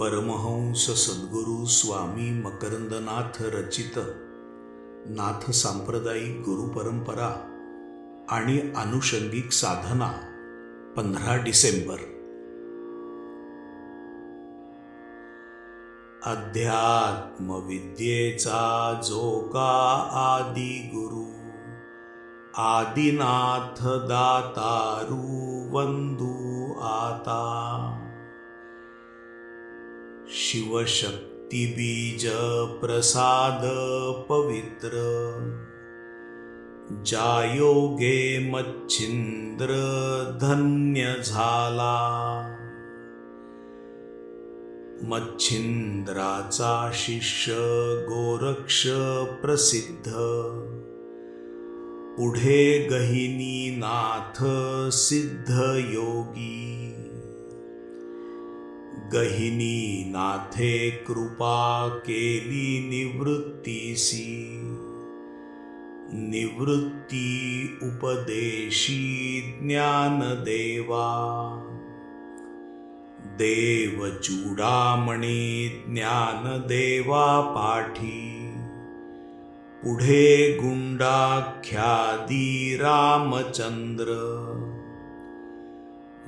परमहंस सद्गुरू स्वामी मकरंदनाथ रचित नाथ सांप्रदायिक गुरु परंपरा आणि अनुषंगिक साधना पंधरा डिसेंबर. अध्यात्मविद्येचा जो का आदि गुरु आदिनाथ दातारू वंदू आता. शिवशक्ती बीज प्रसाद पवित्र जायोगे मच्छिंद्र धन्य झाला मच्छिंद्राचा शिष्य गोरक्ष प्रसिद्ध। पुढे गहिनी नाथ सिद्ध योगी गहिनी नाथे कृपा केली निवृत्तीसी. निवृत्ती उपदेशी ज्ञानदेवा देव. ज्ञान ज्ञानदेवा पाठी. पुढे गुंडाख्यादी रामचंद्र.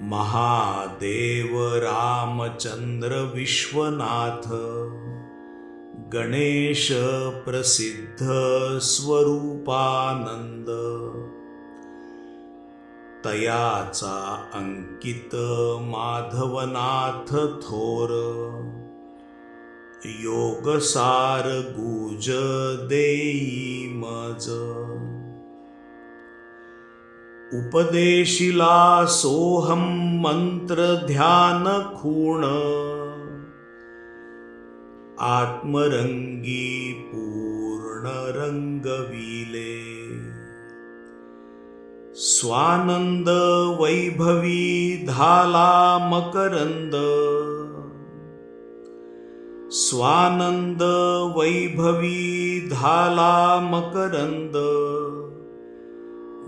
महादेव रामचंद्र विश्वनाथ गणेश प्रसिद्ध स्वरूपानंद तयाचा अंकित माधवनाथ थोर योगसार गुज देई मज उपदेशिला सोहम मंत्र ध्यान खूण आत्मरंगी पूर्ण रंगविले स्वानंद वैभवी धाला मकरंद स्वानंद वैभवी धाला मकरंद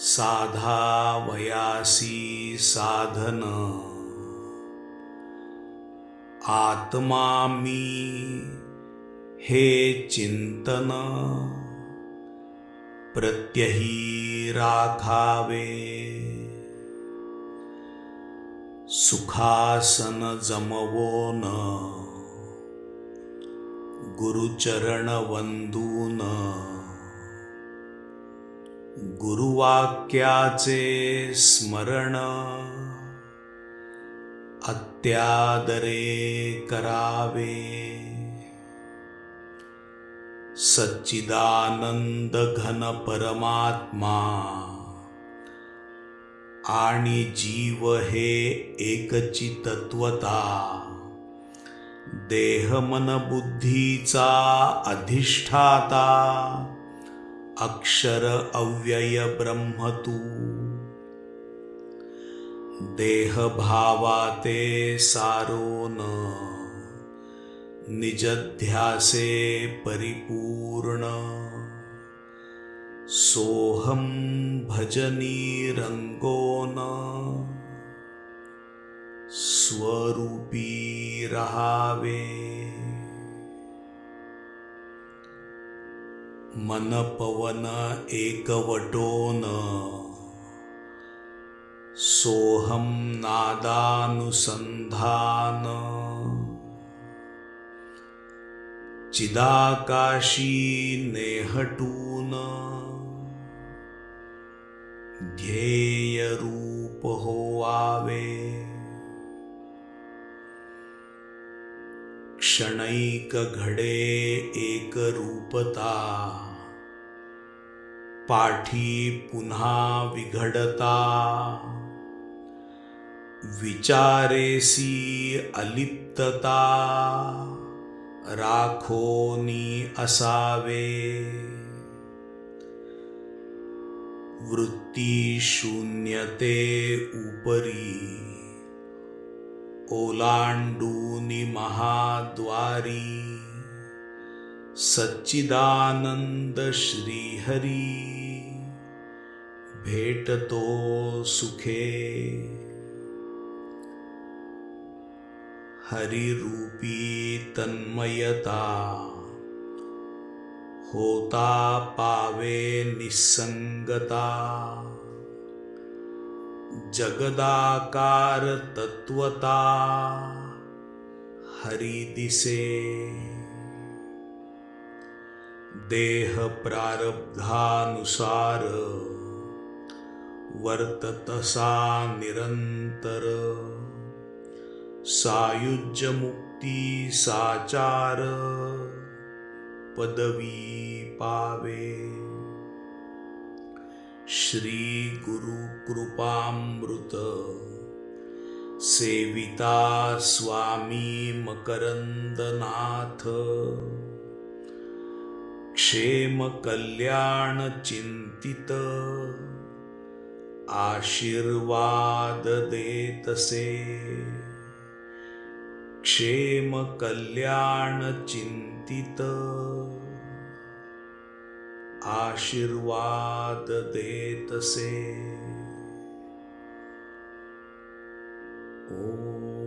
साधा वयासी साधन। आत्मा मी हे चिंतन। प्रत्यही राखावे। सुखासन जमवोन। गुरुचरण वंदून। गुरुवाक्याचे स्मरण अत्यादरे करावे. सच्चिदानंद घन परमात्मा आणि जीव हे एकची तत्वता देह मन बुद्धीचा अधिष्ठाता. अक्षर अव्यय ब्रह्म तू देह भावाते न निजध्यासे परिपूर्ण। सोहम भजनी रंगोन स्वरूपी रहावे। मन पवन एकवटोन। सोहम नादानुसंधान चिदाकाशी नेहटून। ध्येय रूप होवावे क्षणैक घडे एक रूपता पाठी पुन्हा विघडता विचारेसी अलिप्तता। राखोनी असावे। वृत्ती शून्यते उपरी। ओलांडूनी महाद्वारी। सच्चिदानंद श्रीहरी भेटतो सुखे। हरिरूपी तन्मयता होता पावे निसंगता। जगदाकार तत्वता हरी दिसे। देह प्रारब्धानुसार वर्ततसा निरंतर। सायुज्य मुक्ती साचार। पदवी पावे। श्री गुरु कृपामृत। सेविता स्वामी मकरंदनाथ। क्षेम कल्याण चिंतित आशीर्वाद देतसे। क्षेम कल्याण चिंतित आशीर्वाद देतसे। ओ